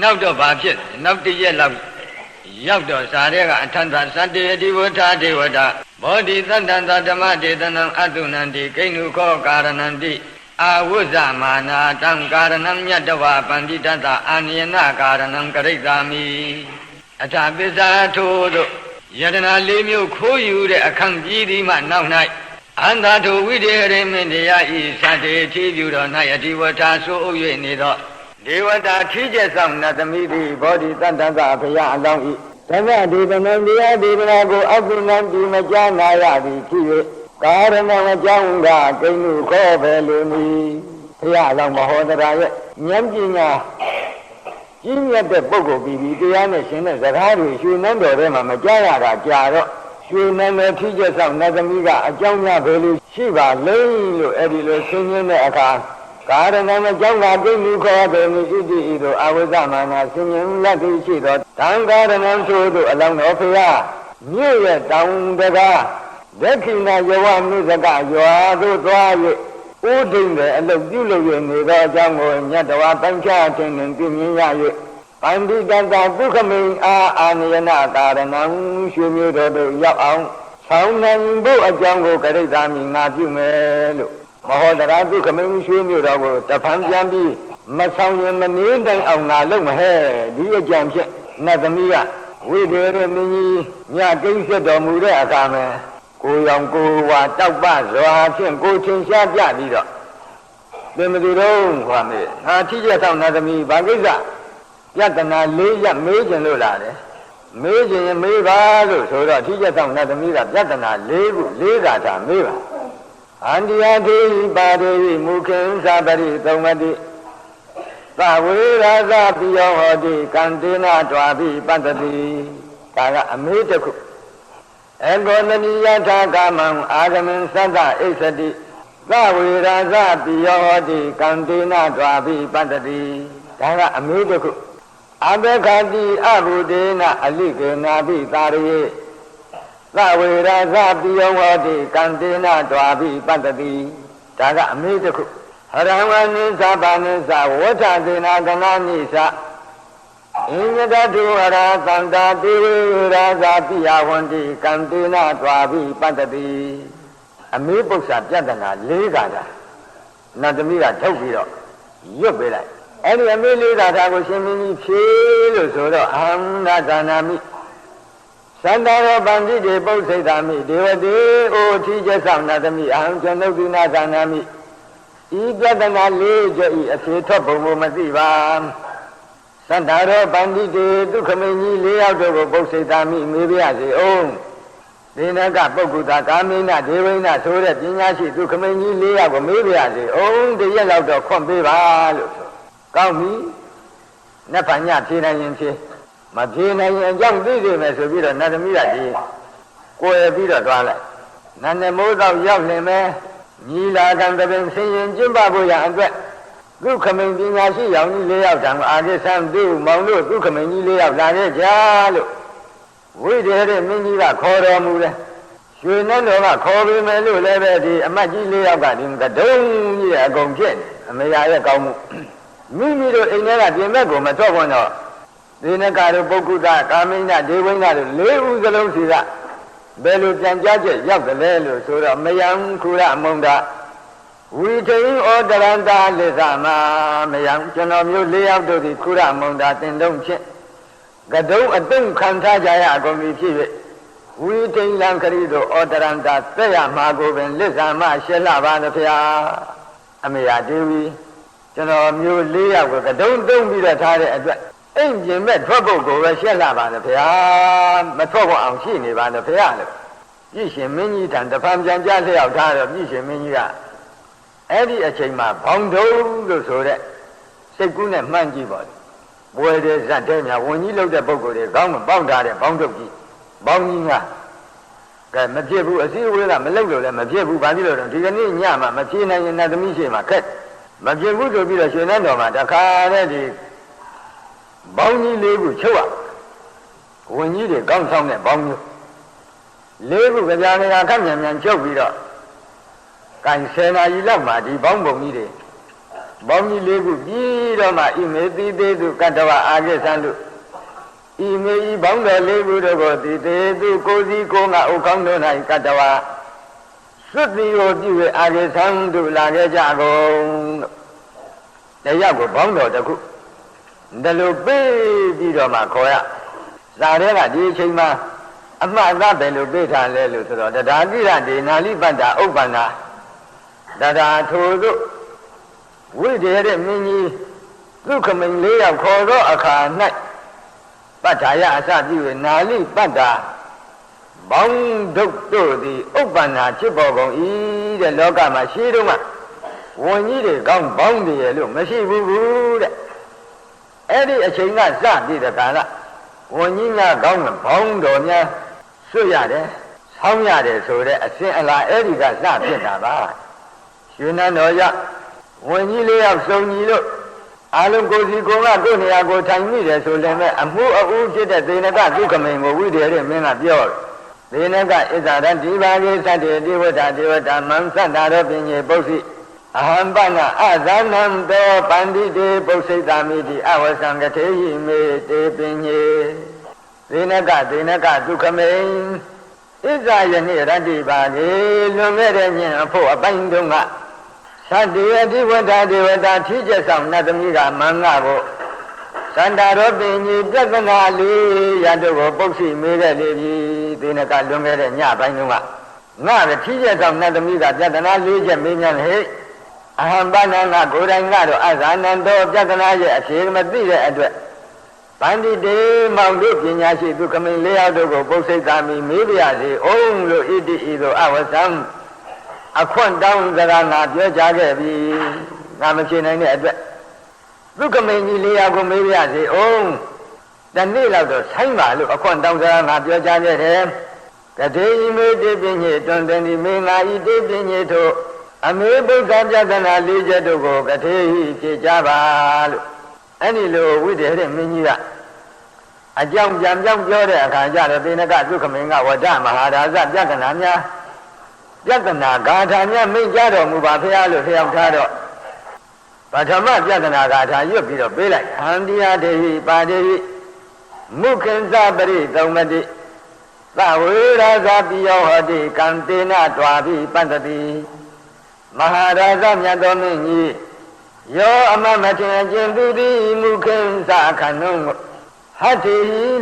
နောက်တော့ဘာဖြစ်လဲနောက်တစ်ရက်လောက်ရောက်တော့ဇာတဲ့ကအထန္တသတ္တေအတိဝဋ္ဌဒေဝတာဘောဓိသတ္တံသဓမ္မဒေသနံအတုနန္တိကိဏုခောကာရဏန္တိအာဝုဇ္ဇမာနာတံကာရဏံမြတ်တဝပန္တိတတအာနိယနာကာရဏံကရိတ္တာမိအထာပစ္စာထိုတို့ယတနာလေးမျိုးခိုးယူတဲ့အခန့်ကြီးဒီမှနောက်၌အန္တာထုဝိတေရေမင်းတရားဤသတ္တေထီးပြုတော်၌အတိဝဋ္ဌဆိုအုပ်၍နေသော ဒေဝတာထီးကျက်ဆောင်နတ်သမီးသည်ဘောဓိတတ္တကဘုရားအလောင်းဤဓမ္မဒေဝနံတရားဒေဝနာကိုအကုဏံဒီမကြားနာရသည်ဖြစ်၍ကာရဏံအကြောင်းကကိန်းလူခေါ်ပဲလူမီဘုရားအလောင်းမဟောတရာရဲ့ဉာဏ်ပညာကြီးမြတ်တဲ့ပုဂ္ဂိုလ်ပြီးပြီးတရားနဲ့ရှင်တဲ့စကားတွေရွှေနန်းတော်ထဲမှာမကြားရတာကြာတော့ရွှေနန်းတော်ထီးကျက်ဆောင်နတ်သမီးကအကြောင်းများပဲလို့ရှိပါလိမ့်လို့အဲ့ဒီလိုဆင်းရဲတဲ့အခါ ကာရဏံအကြောင်းကကိန်းလူခေါ်တယ်မြစ်တိဤသို့အဝိဇ္ဇမာနာဆင်းရဲလက်သိရှိသောတံကာရဏံဆိုတို့အလောင်းတော်ဖရာမြို့ရဲ့တောင်တကားဒက္ခိဏယဝမြစ်ကရွာသို့သွား၍ဥဒိမ့်တဲ့အလုတ်ပြုလုပ်၍နေသောအကြောင်းကိုမြတ်တော်ပိုင်းခြားခြင်းနှင့်ပြင်းရ၍ပန္တိတတဒုက္ခမိန်အာအာနိယနာကာရဏံရွှေမျိုးတော်တို့ရောက်အောင်ဆောင်းနိုင်ဖို့အကြောင်းကိုကရိတာမိငါပြုမယ်လို့ မဟောတရာဒုက္ခမိန်ရွှေမျိုးတော်ကိုတဖန်ပြန်ပြီးမဆောင်ရင်မနေတိုင်အောင်ငါလုပ်မဟဲ့ဒီအကြံဖြင့်နတ်သမီးကဝိဒေရမင်းကြီးညကိစ္စတော်မူတဲ့အခါမှာကိုရောင်ကိုဝါတောက်ပစွာဖြင့်ကိုချင်းရှားပြပြီးတော့သင်မသူတော့ဟောမေငါထိကျက်ဆောင်နတ်သမီးဘာကိစ္စယတနာလေးရမေးခြင်းလို့လာတယ်မေးခြင်းရင်မေးပါလို့ဆိုတော့ထိကျက်ဆောင်နတ်သမီးကယတနာ၄ခု၄ခါသာမေးပါ အန္တရာတိပါရိမူခင်သာပရိသုံမတိသဝေရာဇပိယောဟောတိကံတေနဒွာပိပတ္တိဒါကအမေးတစ်ခုအကောနတိယထာကာမံအာဂမံသတ္တဣသတိသဝေရာဇပိယောဟောတိကံတေနဒွာပိပတ္တိဒါကအမေးတစ်ခုအဘခတိအဘုဒေနအလိကေနာပိသာရိ သဝေရာဇပိယောဟောတိကံတေနဒွာပိပတ္တိဒါကအမေးတစ်ခုဟရဝနိသဗ္ဗနိသဝဋ္ဌသေနာကနာနိသအင်းယတတုဟရသန္တာတိဝေရာဇာပိယဝန္တိကံတေနဒွာပိပတ္တိအမေးပု္ပ္ပာပြတနာ၄ခါတာနတ်သမီးကထုတ်ပြီးတော့ရွတ်ပေးလိုက်အဲ့ဒီအမေးလေးသာကိုရှင်မင်းကြီးဖြေလို့ဆိုတော့အဟံနာသနာမိ သန္တာရောပန္တိတေပု္ပ္ပစိတ်သာမိဒေဝတေအိုထီးကျဆောင်နာသမီးအဟံကျွန်ုပ်ဒီနာသနာမိဤပြဒနာလေးကြဤအဖြေထွက်ပုံကိုမသိပါသန္တာရောပန္တိတေဒုက္ခမင်းကြီး၄ယောက်တို့ကိုပု္ပ္ပစိတ်သာမိမေးပြရစေအောင်ဒီနကပုဂ္ဂုတာကာမိနဒေဝိနဆိုတဲ့ပညာရှိဒုက္ခမင်းကြီး၄ယောက်ကိုမေးပြရစေအောင်တရက်လောက်တော့ခွန့်ပေးပါလို့ဆိုကောင်းပြီနတ်ဖန်ညဖြေနိုင်ရင်ဖြေ မဖြေနိုင်ရင်အကြောင်းသိစေမယ်ဆိုပြီးတော့နတ်သမီးကဒီကိုယ်ပြီးတော့သွားလိုက်နတ်နမိုးတော့ရောက်နေမယ်ညီလာခံတပင်ဆင်ရင်ကျင့်ပဖို့ရအတွက်ဒုက္ခမင်းပညာရှိရောင်ကြီး၄ယောက်တံအာကိသံသူမောင်တို့ဒုက္ခမင်းကြီး၄ယောက်လာခဲ့ကြလို့ဝိဒေရမင်းကြီးကခေါ်တော်မူတယ်ရွှေနဲ့တော်ကခေါ်ပြီးမယ်လို့လည်းပဲဒီအမတ်ကြီး၄ယောက်ကဒီကတုံးကြီးအကုန်ဖြစ်နေအမေရရဲ့ကောင်းမှုမိမိတို့အိမ်ထဲကပြင်ဘက်ကိုမထွက်ခွင့်တော့ ဒီနကတို့ပုဂ္ဂုတကာမိဏဒေဝိဏတို့လေးဦးစလုံးစီကဘယ်လိုပြန်ကြားချက်ရောက်တယ်လဲလို့ဆိုတော့မယံခုရမုံတာဝီထိန်ဩတရန္တာလစ္ဆမမယံကျွန်တော်မျိုး၄ယောက်တို့ဒီခုရမုံတာတင်တုံးဖြစ်ကတုံးအတုံးခံထားကြရအကုန်ပြီဖြစ်၍ဝီထိန်လံခရီးတို့ဩတရန္တာသက်ရမှာကိုပင်လစ္ဆမရှင်းလာပါသဖျာအမေယာဒေဝီကျွန်တော်မျိုး၄ယောက်ကကတုံးတုံးပြီးတော့ထားတဲ့အတွက် အိမ်ပြင်မဲ့ထွက်ဖို့ကိုပဲရှက်လာပါနဲ့ဗျာမထွက်ဖို့အောင်ရှိနေပါနဲ့ဗျာလို့ပြည့်ရှင်မင်းကြီးတန်တဖန်ပြန်ကြလျှောက်ထားတော့ပြည့်ရှင်မင်းကြီးကအဲ့ဒီအချိန်မှာဘောင်တုံးလို့ဆိုတဲ့စိတ်ကူးနဲ့မှန်းကြည့်ပါလေဘွယ်တဲ့ဇတ်တဲ့များဝင်ကြီးလောက်တဲ့ပုံကိုယ်တွေကောင်းမပေါက်ထားတဲ့ဘောင်တုပ်ကြီးဘောင်ကြီးကကဲမဖြစ်ဘူးအစည်းအဝေးကမလုပ်လို့လည်းမဖြစ်ဘူးဘာဖြစ်လို့လဲဒီကနေ့ညမှာမဖြစ်နိုင်ရင်နတ်သမီးရှိမှခက်မဖြစ်ဘူးဆိုပြီးတော့ရွှေနှန်းတော်မှာတခါတည်းဒီ ဘောင်းကြီးလေးခုချုပ်ရဝင်ကြီးတွေကောင်းဆောင်တဲ့ဘောင်းမျိုးလေးခုကြာနေကခက်မြန်မြန်ချုပ်ပြီးတော့ကန်ဆယ်နာရီလောက်မှဒီဘောင်းပုံကြီးတွေဘောင်းကြီးလေးခုပြီးတော့မှဣမေတိသေးသူကတ္တဝအာဂိသံလူဤမေဤဘောင်းတော်လေးခုတို့ကိုတိသေးသူကိုစီကိုငါဥကောင်းတို့၌ကတ္တဝစွတ်တိကိုပြု၍အာဂိသံလူလာခဲ့ကြကုန်တယောက်ကိုဘောင်းတော်တစ်ခု ဒါလိုပေးပြီးတော့မှခေါ်ရဇာတဲ့ကဒီအချိန်မှာအမှတ်အသားပဲလို့ပေးထားလဲလို့ဆိုတော့တရားတိရဒေနာလိပတ္တာဥပ္ပန္နာတရားထိုသို့ဝိဒေတဲ့မင်းကြီးဒုက္ခမိန်လေးယောက်ခေါ်သောအခါ၌ပတ္ထာယအစပြု၍နာလိပတ္တာဘောင်းဒုတ်တို့သည်ဥပ္ပန္နာဖြစ်ပေါ်ကုန်၏တဲ့လောကမှာရှိတုန်းကဝန်ကြီးတွေကောင်းဘောင်းတွေရဲ့လို့မရှိဘူးဘူးတဲ့ အဲ့ဒီအချိန်ကစပြည့်တဲ့ကာလဝန်ကြီးများကောင်းတဲ့ဘောင်းတော်များဆွတ်ရတယ်ဆောင်းရတယ်ဆိုတဲ့အစဉ်အလာအဲ့ဒီကစဖြစ်တာပါရှင်နန်းတော်ရဝန်ကြီးလေးယောက်စုံကြီးလို့အာလုံးကိုစီကုံကတို့နေရာကိုထိုင်မိတယ်ဆိုလည်းမဲ့အမှုအဦးဖြစ်တဲ့သေနကဒုက္ခမိန်ကိုဝိတရတဲ့မင်းကပြောတယ်သေနကဣဇာရတိပါကေသတ္တေတိဝတ္တဒေဝတာမံသတ္တာရောပညေပု္ပ္ပိ အဟံပနာအဇာနံတောပန္တိတေပု္ပ္စိတာမိတိအဝဆံကထေဟိမေတေပညေသေနကသေနကဒုက္ခမိန်ဣဇာယနေ့ရတ္တိပါကေလွန်ခဲ့တဲ့ညအဖို့အပိုင်းတုန်းကသတ္တေအတိဝတ္တဒေဝတာထိကျဆောင်နတ်သမီးကမင်္ဂကိုသန္တာရောပင်ကြီးပြဿနာလေးရတုကိုပုတ်စီမေးတဲ့လေပြီသေနကလွန်ခဲ့တဲ့ညပိုင်းတုန်းကငါလည်းထိကျဆောင်နတ်သမီးကပြဿနာလေးချက်မေးမြန်းဟဲ့ အဟံပဏနာကိုယ်တိုင်ကတော့အဇာနန္တောပြဿနာရဲ့အဖြေမသိတဲ့အတွက်ပန္တိတေမောင်တို့ပညာရှိသူခမင်းလေးယောက်တို့ကိုပုတ်စိတ်သာမီမေးပြရစီအောင်လို့ဣတိဤသို့အဝဆံအခွင့်တောင်းစကားငါပြောကြခဲ့ပြီငါမချင်နိုင်တဲ့အတွက်သူခမင်းကြီးလေးယောက်ကိုမေးပြရစီအောင်တနေ့လောက်တော့ဆိုင်းပါလို့အခွင့်တောင်းစကားငါပြောကြခဲ့တယ်ကတိမေတိပညေတွန်တင်ဒီမေငါဤတိပညေထို့ အမေဘုရားပြဒနာ၄ချက်တို့ကိုကထေဟိဖြေကြပါလို့အဲ့ဒီလိုဝိတ္တရဲ့မင်းကြီးကအကြောင်းပြန်ပြောင်းပြောတဲ့အခါကျတော့သေနကသုခမင်းကဝဒမဟာရာဇပြဒနာများပြဒနာဂါထာများမိတ်ကြတော်မူပါဖရာလို့ဖျောက်ထားတော့ပထမပြဒနာဂါထာရွတ်ပြီးတော့ပေးလိုက်ဟန္တိယတေဟိပါတေဟိမုခင်္စပရိသုံမတိသဝေရာဇပိယောဟတိကံတေနတွာပိပတ္တိ မဟာရာဇမြတ်တော်မင်းကြီးယောအမမထင်အကျင့်သူသည်မူခင်္စခဏုံဟတ္တိ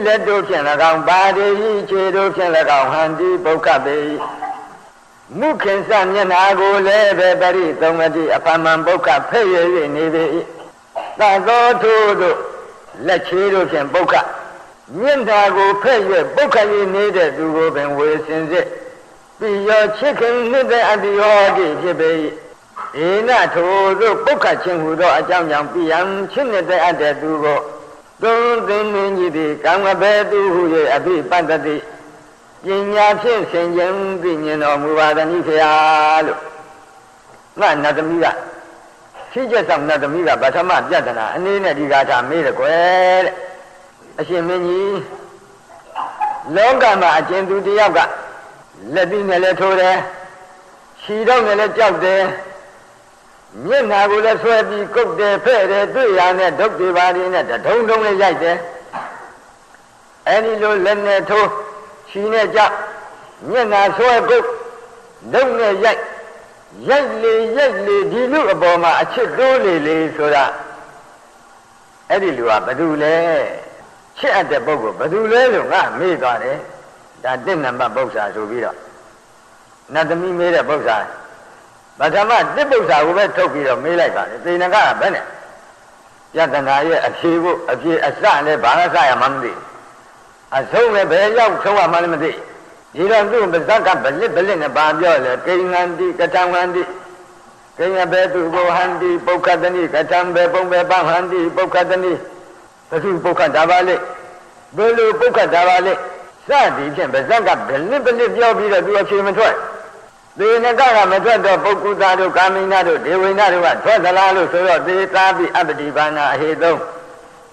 လက်တို့ဖြင့်၎င်းပါတိခြေတို့ဖြင့်၎င်းဟန္တိပုခ္ခပေမုခင်္စမျက်နာကိုလည်းပဲပရိသုံးမတိအဖမံပုခ္ခဖဲ့ရ၍နေပေ၏သသောထို့တို့လက်ခြေတို့ဖြင့်ပုခ္ခမျက်နာကိုဖဲ့၍ပုခ္ခ၍နေတဲ့သူကိုပင်ဝေစင်စစ် ပိယောချစ်ခင်နှစ်တဲ့အတ္တိဟောတိဖြစ်ပေ၏ဧနထိုသို့ပုခ္ခချင်းဟူသောအကြောင်းကြောင့်ပိယံချစ်နှစ်တဲ့အတ္တသူကိုသုံးသိမင်းကြီးသည်ကံမဘေသူဟု၍အဘိပတ္တတိပညာဖြင့်ဆင်ခြင်သိမြင်တော်မူပါသည်ဖျားလို့ငါနတ်သမီးကဖြည့်ချက်ဆောင်နတ်သမီးကပထမပြဒနာအနေနဲ့ဒီဂါထာမေးတယ်ကွယ်တဲ့အရှင်မင်းကြီးလောကမှာအကျဉ်သူတယောက်က လက်ပြီးနဲ့လည်းထိုးတယ်ခြီတော့နဲ့လည်းကြောက်တယ်မျက်နာကိုလည်းဆွဲပြီးကုတ်တယ်ဖဲ့တယ်တွေ့ရနဲ့ဒုက္ခပါရင်းနဲ့တထုံထုံလေးရိုက်တယ်အဲဒီလိုလက်နဲ့ထိုးခြီနဲ့ကြောက်မျက်နာဆွဲကုတ်ဒုက္နဲ့ရိုက်ရိုက်လေရိုက်လေဒီလူအပေါ်မှာအချစ်တိုးလေလေဆိုတာအဲ့ဒီလူကဘယ်သူလဲချစ်အပ်တဲ့ပုဂ္ဂိုလ်ဘယ်သူလဲလို့ငါမေးသွားတယ် ဒါတင့်နံပါတ်ပု္ပ္ပာဆိုပြီးတော့နတ်သမီးမေးတဲ့ပု္ပ္ပာပထမတစ်ပု္ပ္ပာကိုပဲထုတ်ပြီးတော့မေးလိုက်ပါတယ်သေနကကဘယ်နဲ့ယတနာရဲ့အဖြေကိုအဖြေအစလည်းဘာသာစရမှမသိအဆုံးလည်းဘယ်ရောက်ဆုံးရမှလည်းမသိဒီတော့သူ့ပါဇက်ကဗလစ်ဗလစ်နဲ့ဘာပြောလဲကိဉ္ဟန္တိကထံဟန္တိကိဉ္ဟဘေသူဘောဟန္တိပုခ္ခတနိကထံဘေပုံဘေပဟန္တိပုခ္ခတနိဘသူပုခ္ခတာပါလေဘယ်လိုပုခ္ခတာပါလေ စသည်ဖြင့်ပါဇက်ကဗလစ်ဗလစ်ပြောပြီးတော့သူအဖြေမထွက်သေနကကမထွက်တော့ပုဂ္ဂုတာတို့ကာမိနာတို့ဒေဝိနာတို့ကထွက်သလားလို့ဆိုတော့သေတာပိအပတိဘာနာအဟေသုံး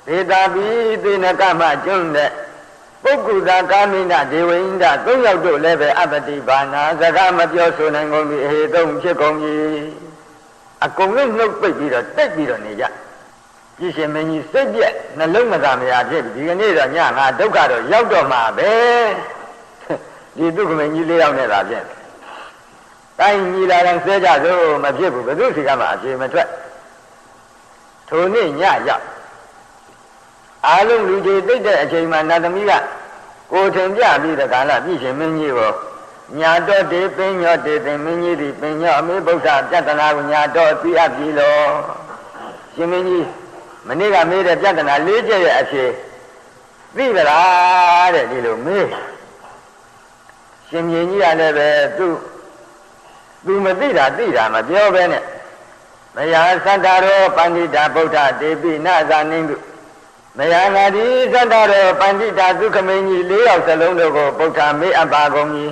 သေတာပိသေနကမှကျွန်းတဲ့ပုဂ္ဂုတာကာမိနာဒေဝိနာသုံးယောက်တို့လည်းပဲအပတိဘာနာစကားမပြောဆိုနိုင်ကုန်ပြီအဟေသုံးဖြစ်ကုန်ပြီအကုန်လုံးနှုတ်ပိတ်ပြီးတော့တိတ်ပြီးတော့နေကြ ကြည်ရှင်မင်းကြီးစိတ်ပြက်နှလုံးမသာမရာဖြစ်ဒီကနေ့တော့ညငါဒုက္ခတော့ရောက်တော့မှာပဲဒီဒုက္ခမင်းကြီးလေးယောက်နဲ့သာဖြစ်တိုင်းညီလာတိုင်းဆဲကြစို့မဖြစ်ဘူးဘယ်သူစီကမှအပြေမထွက်ထိုနေ့ညရောက်အားလုံးလူကြီးတိတ်တဲ့အချိန်မှာနတ်သမီးကကိုထင်ပြပြီးတကားလားပြည်ရှင်မင်းကြီးကိုညာတော့တေပင်ညောတေသင်မင်းကြီးဒီပင်ညောအမေဗုဒ္ဓပြတနာကိုညာတော့သိအပ်ပြီလို့ရှင်မင်းကြီး မနေ့ကမေးတဲ့ပြတနာ၄ချက်ရဲ့အဖြေသိကြလားတဲ့ဒီလိုမေးရှင်မြင်းကြီးကလည်းပဲသူသူမသိတာသိတာမပြောပဲနဲ့မယာသတ္တရောပန္တိတာဗုဒ္ဓတေပိနသာနိန္ဒုမယာနာတိသတ္တရောပန္တိတာဒုက္ခမင်းကြီး၄ယောက်စလုံးတို့ကိုဗုဒ္ဓမေးအပ်ပါကုန်၏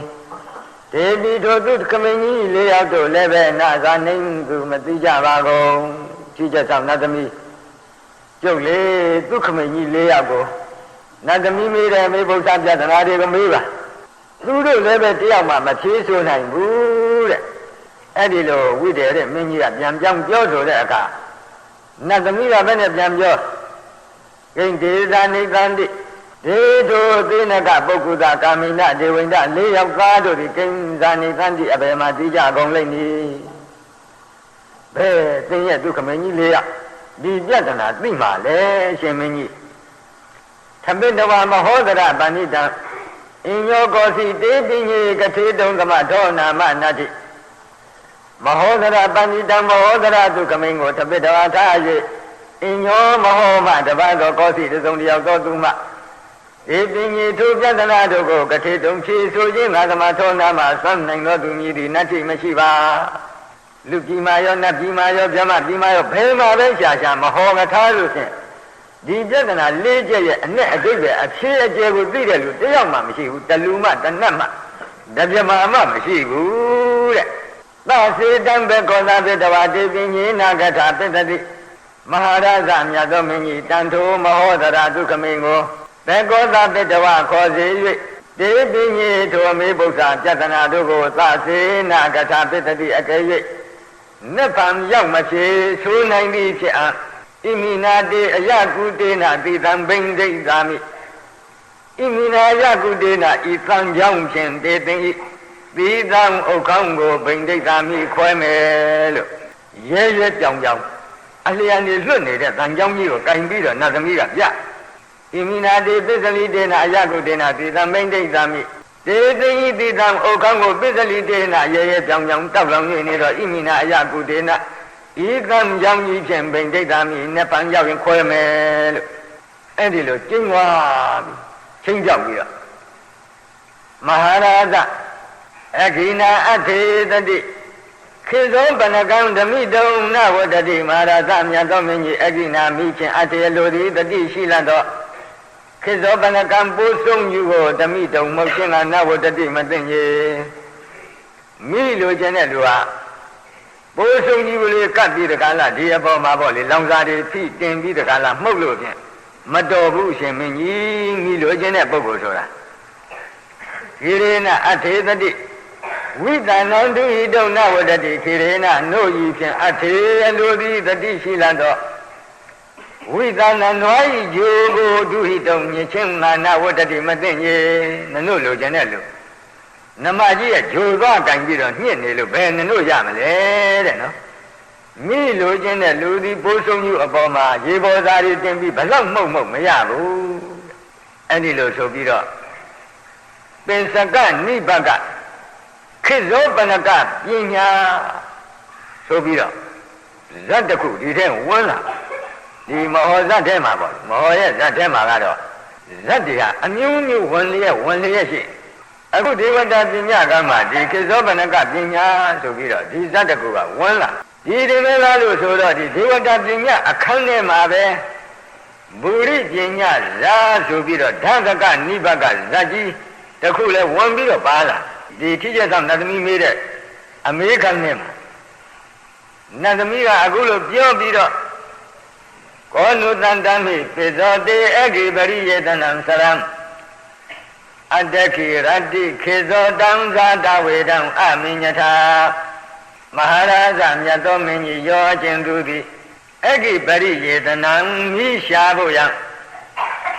ဒေတိထိုဒုက္ခမင်းကြီး၄ယောက်တို့လည်းပဲနသာနိန္ဒုမသိကြပါကုန်ကြည့်ချက်ဆောင်နတ်သမီး ကျုပ်လေဒုက္ခမင်းကြီး၄ယောက်ကိုနတ်သမီးမေးတယ်မေးဗုဒ္ဓပြဒနာတွေကိုမေးပါသူတို့လည်းပဲတယောက်မှမဖြေဆိုနိုင်ဘူးတဲ့အဲ့ဒီလိုဝိတ္တရတဲ့မင်းကြီးကပြန်ပြောင်းပြောဆိုတဲ့အခါနတ်သမီးကဘယ်နဲ့ပြန်ပြောဂိင်ဒေသနိသန္တိဒေတုသေနကပုဂ္ဂုတကာမိနဒေဝိန္ဒလေးယောက်သားတို့ဒီဂိင်ဇာနိသန္တိအဘယ်မှာသိကြကုန်လိမ့်မည်ဘယ်သင်ရဲ့ဒုက္ခမင်းကြီးလေးယောက် ဒီပြဿနာသိမှလေရှင်မင်းကြီးသမိတဝမဟောဒရပဏိတံအင်ညောကောစီတေပိညေကထေတုံကမထောနာမနတ္တိမဟောဒရပဏိတံမဟောဒရသူကမိန်ကိုတပိတဝါထား၍အင်ညောမဟောမတပတ်သောကောစီတစုံတယောက်သောသူမှဧပိညေထိုပြဒနာတို့ကိုကထေတုံဖြေဆိုခြင်းငါသမထောနာမသတ်နိုင်သောသူမည်သည်နတ္တိမရှိပါ လူပြည်မာရောနတ်ပြည်မာရောဗြဟ္မပြည်မာရောဘယ်မှာပဲရှာရှာမဟောကထားလို့ဖြင့်ဒီပြဿနာ၄ချက်ရဲ့အ내အတိတ်ပဲအဖြေအကျယ်ကိုသိတဲ့လူတယောက်မှမရှိဘူးတလူမှတနတ်မှတပြမမှမရှိဘူးတဲ့သစေတံဘေကောသာပိတဝတိပင်ညေနာကထာပိတတိမဟာရဇမြတ်သောမင်းကြီးတန်ထိုမဟောဒရာဒုက္ခမင်းကိုဘေကောသာပိတဝခေါ်စေ၍တေပင်ညေထိုအမေဗုဒ္ဓပြဿနာတို့ကိုသစေနာကထာပိတတိအကယ်၍ နိဗ္ဗာန်ရောက်မဖြစ်ဆိုနိုင်သည်ဖြစ်အားဣမိနာတေအယကုတေနာတိတံဘိန္ဒိသာမိဣမိနာယကုတေနာဤသံကြောင့်ဖြင့်တေသိဤသီသံဥခေါင်းကိုဘိန္ဒိသာမိခွဲမယ်လို့ရဲရဲပြောင်ပြောင်အလျံနေလွတ်နေတဲ့တန်ကြောင်းကြီးကိုကင်ပြီးတော့နတ်သမီးကပြဣမိနာတေပစ္စလိတေနာအယကုတေနာတိတံဘိန္ဒိသာမိ တေသိဤသီသံဥခေါင်းကိုပစ္စလိတေနာရဲရဲပြောင်ပြောင်တောက်လောင်နေတော့ဣမိနာအယကုတေနာဤကံကြောင့်ကြီးဖြင့်ဗိန္ဒိတာမိနှစ်ပန်းရောက်ရင်ခွဲမယ်လို့အဲ့ဒီလိုကျင်းသွားပြီချင်းကြောက်ပြီးတော့မဟာရာဇအခိနာအထေတတိခေသောဗနကံဓမိတုံနဝတတိမဟာရာဇမြတ်သောမင်းကြီးအခိနာမိဖြင့်အထေလိုသည်တတိရှိလသော ခေသောဗနကံပိုးဆုံးယူကိုဓမိတုံမဟုတ်ခြင်းကနဝတတိမသိရေမိလိုခြင်းတဲ့လူဟာဘိုးဆုံးကြီးကလေးကတ်ပြီးတကားလားဒီအပေါ်မှာပေါ့လေလောင်စာတွေဖိတင်ပြီးတကားလားမှုတ်လို့ဖြင့်မတော်ဘူးရှင်မင်းကြီးမိလိုခြင်းတဲ့ပုဂ္ဂိုလ်ဆိုတာခေရေနအထေတတိဝိတနံတုဟိတုံနဝတတိခေရေနနို့ဤဖြင့်အထေအလိုသည်တတိရှိလတော့ ဝိသနနွားဤဂျိုကိုဒုဟိတုံညချင်းမာနဝတတိမသိညေနနို့လိုခြင်းတဲ့လူနမကြီးရဲ့ဂျိုသွားကင်ပြီးတော့ညှစ်နေလို့ဘယ်နနို့ရမလဲတဲ့နော်မိလိုခြင်းတဲ့လူဒီပိုးဆုံးယူအပေါ်မှာရေပေါ်သားတွေတင်ပြီးဘလောက်မှုတ်မှုတ်မရဘူးအဲ့ဒီလိုဆိုပြီးတော့ပင်စကနိဘကခေဇောပနကပညာဆိုပြီးတော့ဇတ်တခုဒီထဲဝန်းလာ ဒီမဟောဇတ်ထဲမှာပေါ့မဟောရဲ့ဇတ်ထဲမှာကတော့ဇတ်တွေကအမျိုးမျိုးဝင်လျက်ဝင်လျက်ရှိအခုဒေဝတာပညာကမှဒီခေဇောပနကပညာဆိုပြီးတော့ဒီဇတ်တကူကဝန်းလာဒီဒီမဲလားလို့ဆိုတော့ဒီဒေဝတာပညာအခန်းထဲမှာပဲဘူရိပညာဇာဆိုပြီးတော့ဓာကကနိဘကဇတ်ကြီးတခုလဲဝင်ပြီးတော့ပါလာဒီထိကျဆောင်နတ်သမီးမေးတဲ့အမေခံနဲ့မှာနတ်သမီးကအခုလိုပြောပြီးတော့ ကောနုတန်တမိပိဇောတေအဂိပရိယေတနံသရံအတ္တခိရတ္တိခေဇောတံဇာတဝေတံအမိညထာမဟာရာဇမြတ်သောမင်းကြီးရောခြင်းသူသည်အဂိပရိယေတနံမိရှာဖို့ယံ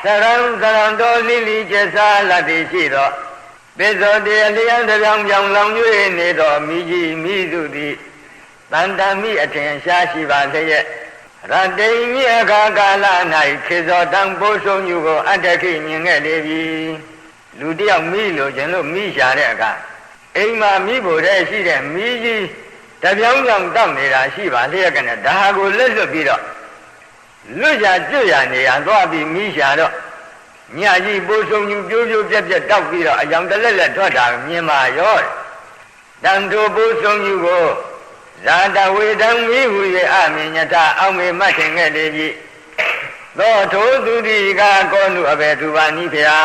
သရံသရံတော်လိလိကျဆာလတ်တိရှိသောပိဇောတေအလျံတပြောင်ပြောင်လောင်၍နေသောမိကြီးမိစုသည်တန်တမိအထင်ရှားရှိပါလျက် ရတိမိအခါကာလ၌ခေဇောတံပိုးဆုံးယူကိုအတ္တခိမြင်ခဲ့လေပြီလူတယောက်မိလို့ကျင်လို့မိရှာတဲ့အခါအိမ်မှာမိဖို့တဲ့ရှိတဲ့မိကြီးတပြောင်းပြောင်းတောက်နေတာရှိပါလျက်ကနဲ့ဒါကိုလက်လွတ်ပြီးတော့လွတ်ရကျွတ်ရနေရသွားပြီးမိရှာတော့ညကြီးပိုးဆုံးယူပြိုးပြိုးပြက်ပြက်တောက်ပြီးတော့အယောင်တလက်လက်ထွက်တာမြင်ပါရောတန်ထိုပိုးဆုံးယူကို ဇာတဝေတံမိဟု၍အမြင်ညတအောက်မေမှတ်ထင်ခဲ့လေပြီသောထိုသူတိကကောနုအဘေသူပါနိဖျာ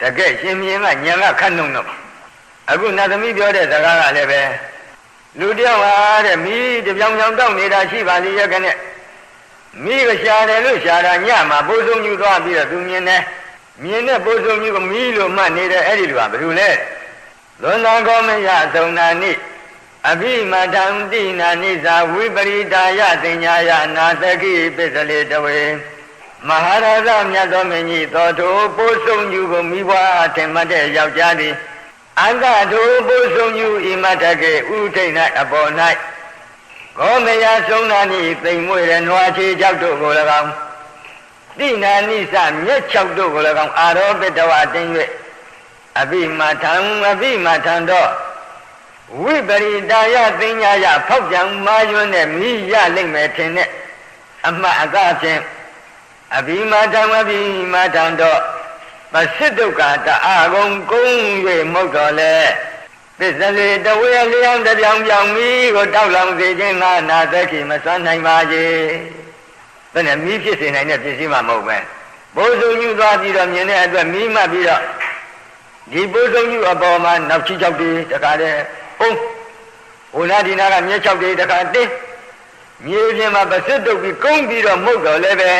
တကယ်ရှင်မြင်းကညံကခတ်နှုံတော့အခုနတ်သမီးပြောတဲ့စကားကလည်းပဲလူတယောက်ဟာတဲ့မိတပြောင်ပြောင်တောက်နေတာရှိပါလိမ့်ရဲ့ကနဲ့မိကရှာတယ်လို့ရှာတာညမှာပိုးဆုံးယူသွားပြီးတော့သူမြင်တယ်မြင်တဲ့ပိုးဆုံးယူကမိလို့မှတ်နေတယ်အဲ့ဒီလူကဘယ်လိုလဲလွန်တော်ကောမယသုံနာနိ အဘိမတံတိနာနိဇာဝိပရိတာယတင်ညာယနာသကိပစ္စလေတဝေမဟာရသမြတ်သောမင်းကြီးသောထိုပိုးဆုံးယူကိုမိဘအထင်မှတ်တဲ့ယောက်ျားသည်အန္တထိုပိုးဆုံးယူဣမတကေဥထိတ်၌အပေါ်၌ကောမယဆုံးနာနိသိမ်မွေတဲ့နွားချေကြောက်တို့ကို၎င်းတိနာနိစမြက်ချောက်တို့ကို၎င်းအာရောပိတဝတင်း၍အဘိမထံအဘိမထံတော့ ဝိပရိတာယသိညာယဖောက်ပြန်မာယွန်းတဲ့မိရလိမ့်မယ်ထင်တဲ့အမှတ်အကဖြင့်အဘိမထံအဘိမထံတော့ပစစ်ဒုက္ခတအာကုံကုန်း၍မုတ်တော်လဲပစ္စလေတဝေလျံတပြောင်ပြောင်မိကိုတောက်လောင်စေခြင်းငါနာသက်ခိမစွမ်းနိုင်ပါစေ။ဒါနဲ့မိဖြစ်စေနိုင်တဲ့ပစ္စည်းမှမဟုတ်ပဲ။ဘိုးစုံယူသွားပြီးတော့မြင်တဲ့အတွက်မိမှတ်ပြီးတော့ဒီဘိုးစုံယူအပေါ်မှာနောက်ချီချောက်တွေတခါတည်း အုံးဟိုနာဒီနာကမြက်ချောက်တွေတခါတင်းမြေပြင်မှာပစစ်တုပ်ပြီးကုန်းပြီးတော့မှုတ်တော်လည်းပဲ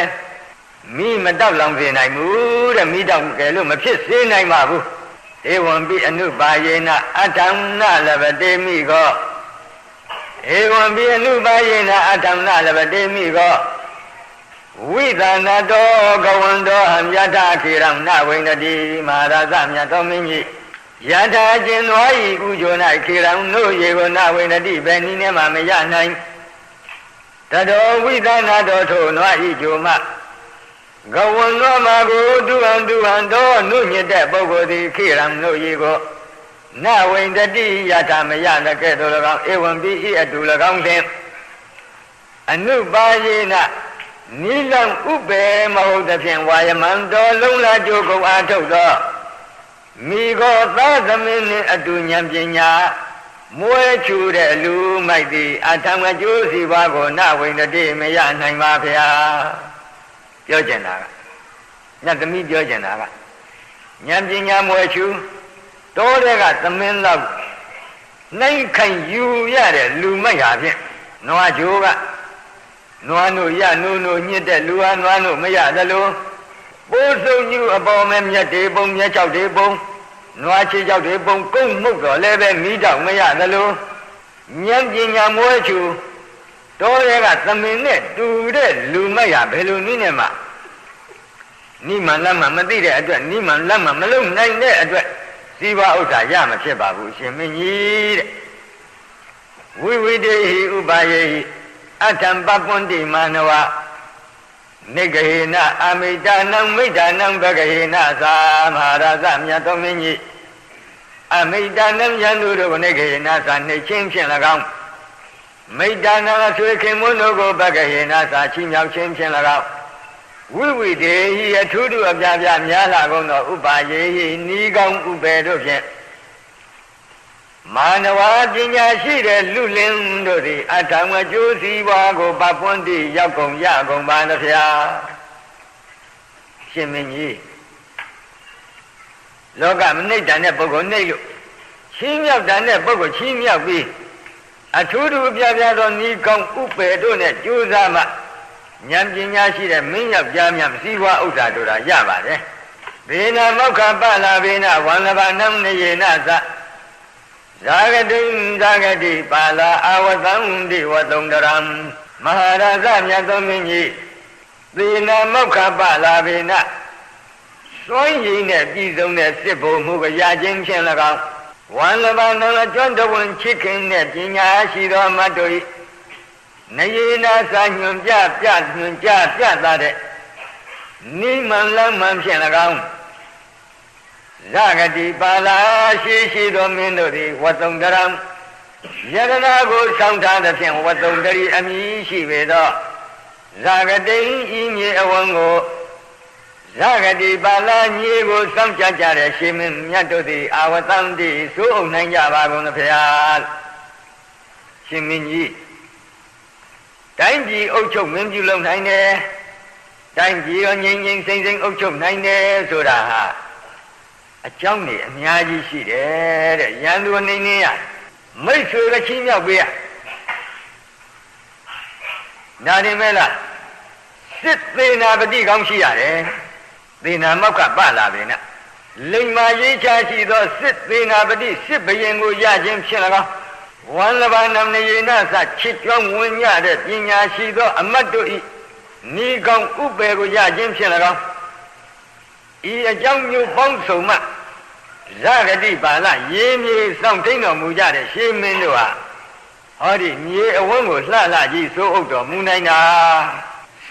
မိမတောက်လောင်စေနိုင်ဘူးတဲ့မိတောက်ကဲလို့မဖြစ်စေနိုင်ပါဘူးဧဝံပိအနုပါယေနအထံနလဗတေမိကောဧဝံပိအနုပါယေနအထံနလဗတေမိကောဝိသနာတောကဝန္တောဟံယထာခေရံနဝိန္ဒတိမဟာရသမြတ်တော်မင်းကြီး ယထာကျင်သွားဤဥဇော၌ခေရံတို့ရေကိုနဝိန္ဒတိဘယ်နည်းနဲ့မှမရနိုင်တတော်ဝိသနာတော်ထိုနွားဤဂျိုမကဝန္နောမကိုတုဟံတုဟံတော်နုညစ်တဲ့ပုဂ္ဂိုလ်သည်ခေရံတို့ရေကိုနဝိန္ဒတိယထာမရတဲ့ကဲ့သို့၎င်းဧဝံပိဤအတူ၎င်းဖြင့်အနုပါယေနနိလံဥပေမဟုတ်သဖြင့်ဝါယမံတော်လုံးလာကြိုးကုန်အားထုတ်သော မိဂောသာသမင်းနှင့်အတူဉာဏ်ပညာမွဲချူတဲ့လူမိုက်သည်အထံကကျိုးစီပါကိုနဝိန္ဒတိမရနိုင်ပါဗျာပြောကျင်တာကညသမီးပြောကျင်တာကဉာဏ်ပညာမွဲချူတောတဲ့ကသမင်းလောက်နိုင်ခိုင်ယူရတဲ့လူမိုက်ဟာဖြင့်နွားကြိုးကနွားတို့ရနိုးနိုးညစ်တဲ့လူဟာနွားတို့မရသလို ပိုးစုံညူအပေါ်မဲ့မြက်တွေပုံမြက်ချောက်တွေပုံနွားချေချောက်တွေပုံကုန်းမှုတ်တော့လည်းပဲမိတော့မရသလိုဉာဏ်ပညာမွဲချူတော်ရဲကသမင်နဲ့တူတဲ့လူမရဘယ်လိုနည်းနဲ့မှနိမန်လက်မှမသိတဲ့အတွက်နိမန်လက်မှမလုံနိုင်တဲ့အတွက်စီးပွားဥစ္စာရမဖြစ်ပါဘူးအရှင်မင်းကြီးတဲ့ဝိဝိတေဟိဥပါယေဟိအထံပပွန်တိမာနဝ နေဂဟေနအမိတာနံမိတာနံဘဂဟေနသာမဟာရသမြတ်တော်မင်းကြီးအမိတာနံယန္တုတို့နေဂဟေနသာနှိချင်းဖြင့်၎င်းမိတာနံအဆွေခင်မွန်းတို့ကိုဘဂဟေနသာချီးမြှောက်ခြင်းဖြင့်၎င်းဝိဝိတေဟိအထုတုအပြပြများလာကုန်သောဥပါယေဟိနီးကောင်းဥပေတို့ဖြင့် မာနဝပညာရှိတဲ့လူလင်းတို့သည်အထံဝကျိုးစီပွားကိုပပွန်းတိရောက်ကုန်ရကုန်ပါသဗျာရှင်မင်းကြီးလောကမနှိမ့်တန်တဲ့ပုဂ္ဂိုလ်နှိမ့်လို့ချင်းမြောက်တန်တဲ့ပုဂ္ဂိုလ်ချင်းမြောက်ပြီးအထူးထူးပြပြသောဤကောင်းဥပေတို့နဲ့ကြိုးစားမှဉာဏ်ပညာရှိတဲ့မင်းယောက်ျားများစီးပွားဥစ္စာတို့တာရပါတယ်ဘေနာမောက္ခပလာဘေနာဝန္ဒဗနံနေယေနသ ဇာဂတိဇာဂတိပါဠာအဝသံတိဝတုံတရံမဟာရာဇမြတ်သောမင်းကြီးသေနမောက္ခပလာဘေနစွန့်ရည်နဲ့ပြည်စုံတဲ့စစ်ဘုံမှုကရခြင်းဖြင့်၎င်းဝန္လဘာနလကျွမ်းတဝန်ချစ်ခင်တဲ့ပညာရှိသောမတ်တို့၏နယေနာစာညွန်ပြပြညွန်ကြပြသတဲ့နိမန်လမ်းမှန်ဖြင့်၎င်း ဇဂတိပါလာရှိရှိသောမင်းတို့သည်ဝတ္တုံတရံယရနာကိုဆောင်ထားသဖြင့်ဝတ္တုံတရီအမည်ရှိပေသောဇဂတိဤမြေအဝံကိုဇဂတိပါလာမြေကိုစောင့်ကြကြတဲ့ရှင်မင်းမြတ်တို့သည်အာဝတံတိစိုးအုပ်နိုင်ကြပါကုန်သဗျာရှင်မင်းကြီးတိုင်းပြည်အုပ်ချုပ်မင်းပြုလုပ်နိုင်တယ်တိုင်းပြည်ရောငြိမ်ငြိမ်စိမ့်စိမ့်အုပ်ချုပ်နိုင်တယ်ဆိုတာဟာ အကြောင်းတွေအများကြီးရှိတယ်တဲ့ရန်သူနေနေရမိတ်ဆွေလည်းချင်းမြောက်ပေးရနားနေမဲလားစစ်သေးနာပတိကောင်းရှိရတယ်သေနာမောက်ကပလာပြီနဲ့လိမ္မာရေးချရှိသောစစ်သေနာပတိစစ်ဘယင်ကိုရခြင်းဖြစ်၎င်းဝန္လဘာနမနေနာသချစ်ကြောင်းဝင်ညတဲ့ပညာရှိသော အမတ်တို့ဤဤကောင်ဥပေကိုရခြင်းဖြစ်၎င်း ဤအကြောင်းမျိုးပေါင်းစုံမှဇဂတိပါဠရေမြေစောင့်ထိန်တော်မူကြတဲ့ရှေးမင်းတို့ဟာဟောဒီမြေအဝန်းကိုလှလှကြီးစိုးအုပ်တော်မူနိုင်တာ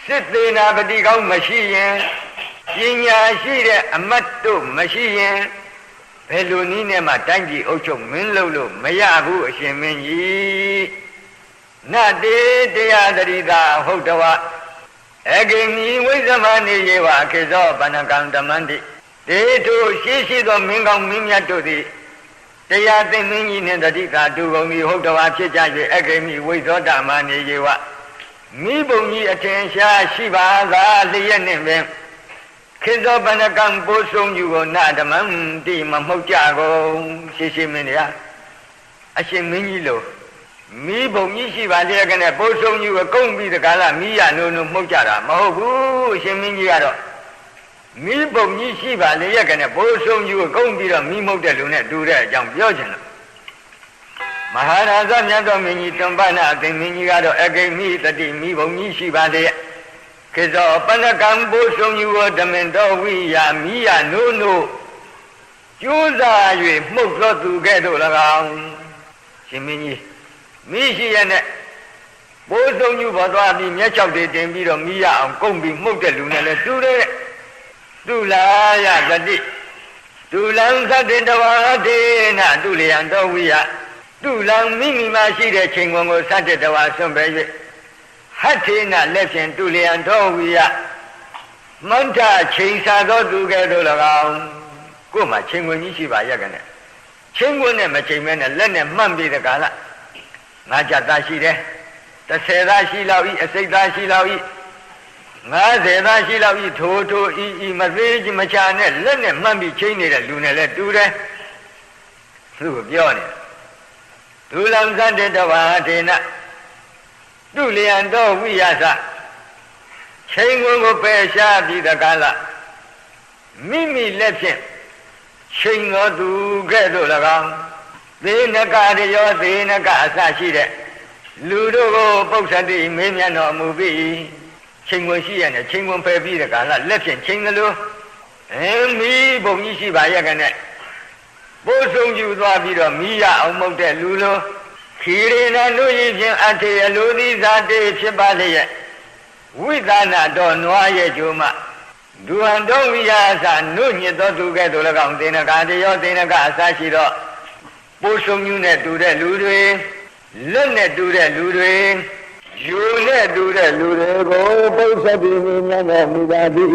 စစ်သေးနာပတိကောင်းမရှိရင်ပညာရှိတဲ့အမတ်တို့မရှိရင်ဘယ်လိုနည်းနဲ့မှတိုင်းပြည်အုပ်ချုပ်မင်းလုပ်လို့မရဘူးအရှင်မင်းကြီးနတ်တေတရားတရိတာဟုတ်တော် အဂိမီဝိသမနေယေဝခေသောဗန္နကံဓမ္မန္တိတေတုရှိရှိသောမင်းကောင်းမင်းမြတ်တို့သည်တရားသိမင်းကြီးနှင့်တတိကာတူကုန်သည်ဟုတ်တော်ဖြစ်ကြ၍အဂိမီဝိသောဓမ္မနေယေဝမိဘုံကြီးအထင်ရှားရှိပါသာလျက်နှင့်ပင်ခေသောဗန္နကံပိုးဆုံးယူကိုနာဓမ္မံတိမမှုတ်ကြကုန်ရှိရှိမင်းတရားအရှင်မင်းကြီးလို့ မိဘုံကြီးရှိပါလျက်ကနဲ့ပိုးဆုံးယူကိုကုန်းပြီးတကားလားမိရနိုးနိုးမှုတ်ကြတာမဟုတ်ဘူးအရှင်မင်းကြီးကတော့မိဘုံကြီးရှိပါလျက်ကနဲ့ပိုးဆုံးယူကိုကုန်းပြီးတော့မိမှုတ်တဲ့လူနဲ့တူတဲ့အကြောင်းပြောချင်တယ်မဟာရာဇမြတ်တော်မင်းကြီးတံပနာအသင်မင်းကြီးကတော့အဂိမိတတိမိဘုံကြီးရှိပါလျက်ခေသောပဏကံဘုဆုံးယူဝဓမင်တော်ဝိယာမိယနိုးနိုးကျိုးစား၍မှုတ်တော်သူကဲ့သို့၎င်းရှင်မင်းကြီး မိရှိရနဲ့ဘိုးဆုံးယူပေါ်သွားပြီးမျက်ချောက်တွေတင်ပြီးတော့မိရအောင်ကုန်ပြီးမှုတ်တဲ့လူနဲ့လည်းတူတယ်တူလာယသတိတူလံသတ္တတဝါဒေနတူလျံတော်ဝိယတူလံမိမိမှရှိတဲ့ချိန်ခွန်ကိုသတ္တတဝါဆွံ့ပဲ၍ဟဋ္ဌိနလက်ဖြင့်တူလျံတော်ဝိယမန္တချိန်စာသောသူကဲ့သို့၎င်းကို့မှာချိန်ခွင်ကြီးရှိပါရက်ကနေချိန်ခွင်နဲ့မချိန်မဲနဲ့လက်နဲ့မှတ်ပြီးတဲ့ကာလ ငါကြသားရှိတယ်30သားရှိလောက်ဤအစိတ်သားရှိလောက်ဤ90သားရှိလောက်ဤထိုးထိုးဤဤမသေးချမချာနဲ့လက်နဲ့မှတ်ပြီးချိန်နေတဲ့လူနဲ့လည်းတူတယ်သူကပြောနေဒုလံသတ္တတဝါဒေနတုလျံတော်ဝိယသချိန်ကုန်ကိုပယ်ရှားပြီးတကားလားမိမိလက်ဖြင့်ချိန်တော်သူကဲ့သို့၎င်း သေနကရယောသေနကအစရှိတဲ့လူတို့ကိုပု္ပ္ပတိမင်းမြတ်တော်မူပြီးချိန်ဝင်ရှိရနဲ့ချိန်ဝင်ဖယ်ပြီးတဲ့ကာလလက်ဖြင့်ချိန်ကလေးအင်းမီးဘုံကြီးရှိပါရဲ့ကနဲ့ပိုးဆုံးယူသွားပြီးတော့မိရအောင်မုတ်တဲ့လူလိုခီရိနလူကြီးဖြင့်အထေအလိုသည်ဇာတေဖြစ်ပါလျက်ဝိသနာတော်နွားရဲ့ကျိုးမှဒုဟံတော်ဝိယာသနုညစ်တော်သူကဲ့သို့၎င်းသေနကာတယောသေနကအစရှိတော့ ပိုးဆုံးညူးနဲ့တူတဲ့လူတွေလက်နဲ့တူတဲ့လူတွေယူနဲ့တူတဲ့လူတွေကိုပု္ပ္ပတိမြင်များတော်မူပါသည်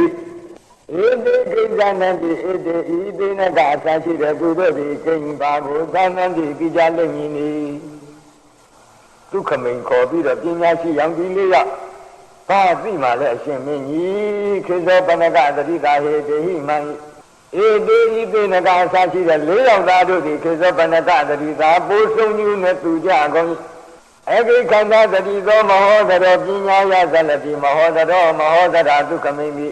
ဧတေကိစ္စနံတိဧတေဤသေနကအစရှိတဲ့သူတို့သည်ကိဉ္ပါကိုသာနံတိပြကြလိမ့်မည်နီဒုက္ခမိန်ခေါ်ပြီးတော့ပညာရှိရောင်ကြီးလေးရဘာသိမှလဲအရှင်မင်းကြီးခေသောပဏကတတိကာဟေတေဟိမံ ဧတေဤသေနကအစရှိတဲ့လေးယောက်သားတို့သည်ခေသောပဏကတတိကာပိုးဆုံးယူနဲ့သူကြကုန်အဂိခန္ဓာတတိသောမဟောတရောပညာယသလတိမဟောတရောမဟောတရာဒုက္ခမိမိ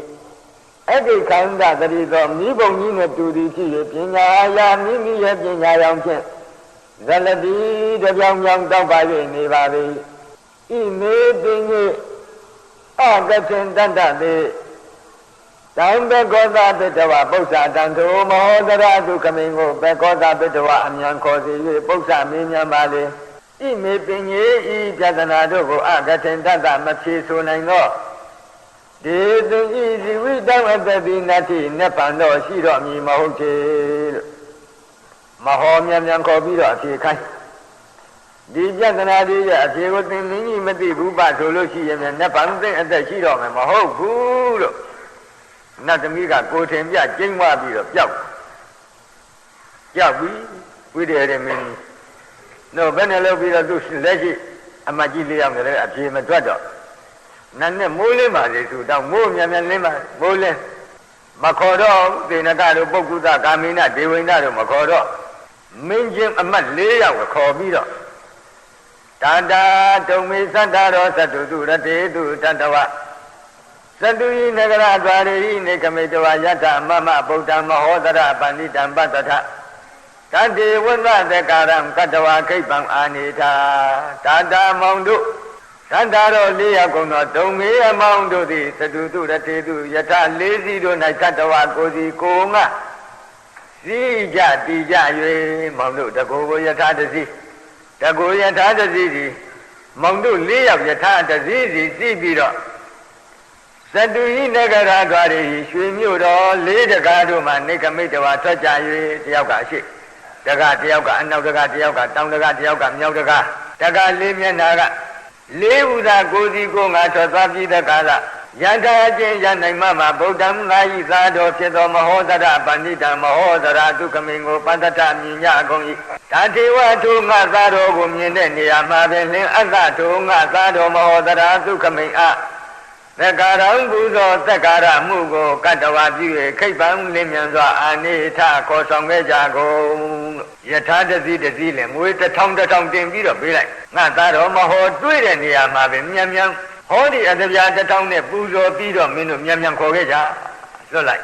အဂိခန္ဓာတတိသောမိဘုံကြီးနဲ့တူသည်ဖြစ်၍ပညာအာယမိမိရဲ့ပညာရောင်ဖြင့်ဇလတိတပြောင်ပြောင်တောက်ပါ၍နေပါသည်ဣမေတိညေအကသင်တတ္တတိ တံဘေကောသပိတဝပု္ပ္ပာတံထိုမဟောတရဒုက္ခမိန်ကိုဘေကောသပိတဝအမြန်ခေါ်စေ၍ပု္ပ္ပာမင်းများပါလေဣမေပင်ကြီးဤပြဒနာတို့ကိုအကထင်တတ္တမဖြေဆိုနိုင်သောဒေသူဤဇီဝိတံအတ္တိနတ္တိနိဗ္ဗာန်တော်ရှိတော်မည်မဟုတ်ချေလို့မဟောမြန်မြန်ခေါ်ပြီးတော့အဖြေခိုင်းဒီပြဒနာတွေရဲ့အဖြေကိုသင်မင်းကြီးမသိဘူးပါဆိုလို့ရှိရင်လည်းနိဗ္ဗာန်သိအသက်ရှိတော်မယ်မဟုတ်ဘူးလို့ နတ်သမီးကကိုထင်ပြကျိမ့်ဝပြီးတော့ပျောက်ပျောက်ပြီဝိတ္တရမင်းကြီးတော့ဘယ်နဲ့လုပ်ပြီးတော့သူလက်ရှိအမကြီးလေးယောက်နဲ့အပြေမတွတ်တော့နတ်နဲ့မိုးလင်းပါလေသူတော့မိုးမြန်မြန်လင်းပါမိုးလင်းမခေါ်တော့သေနကတို့ပုဂ္ဂုသကာမိနဒေဝိနတို့မခေါ်တော့မင်းချင်းအမတ်၄ယောက်ခေါ်ပြီးတော့တာတာဒုံမေသတ္တရောသတ္တုတုရတေတုတတဝ သတုဤနဂရ ద్వ ာရေဤနေကမေတဝယတမမဗုဒ္ဓမဟောတရပဏိတံပတ္တထတတေဝိသတကာရံကတဝခိပံအာနိထာတာတာမောင်တို့သတ္တရောလေးယောက်ကုန်သောဒုံမေအမောင်တို့သည်သတုတုရတေတုယထလေးစီတို့၌ကတဝကိုစီကိုငါစီကြတိကြ၍မောင်တို့တကိုယ်ကိုယထတစီတကိုယ်ယထတစီသည်မောင်တို့လေးယောက်ယထတစီစီစီပြီးတော့ သတုဤနဂရဓာရီရွှေမြို့တော်လေးတကားတို့မှနေကမိတ်တဝါထွက်ကြ၍တယောက်ကအရှိတကားတယောက်ကအနောက်တကားတယောက်ကတောင်တကားတယောက်ကမြောက်တကားတကားလေးမျက်နာကလေးဥသာကိုစီကိုငါထွက်သွားပြီးတဲ့ကာလယန္တာချင်းရနိုင်မှမှာဗုဒ္ဓံငါဤသာတော်ဖြစ်သောမဟောသရပဏိတံမဟောသရဒုက္ခမင်းကိုပန္တတမြင်ညအကုန်၏ဒါထေဝထိုငါသာတော်ကိုမြင်တဲ့နေရာမှာပင်လင်းအတ္တထိုငါသာတော်မဟောသရဒုက္ခမင်းအား သက္ကာရံပူဇော်သက္ကာရမှုကိုကတ္တဝပြု၍ခိဗ္ဗံလင်းမြန်စွာအာနိထခေါ်ဆောင်ခဲ့ကြကုန်ယထာတစီတစီလည်းငွေတစ်ထောင်တစ်ထောင်တင်ပြီးတော့ပေးလိုက်ငါသားတော်မဟောတွေ့တဲ့နေရာမှာပဲမြန်မြန်ဟောဒီအတပြားတစ်ထောင်နဲ့ပူဇော်ပြီးတော့မင်းတို့မြန်မြန်ခေါ်ခဲ့ကြလွတ်လိုက်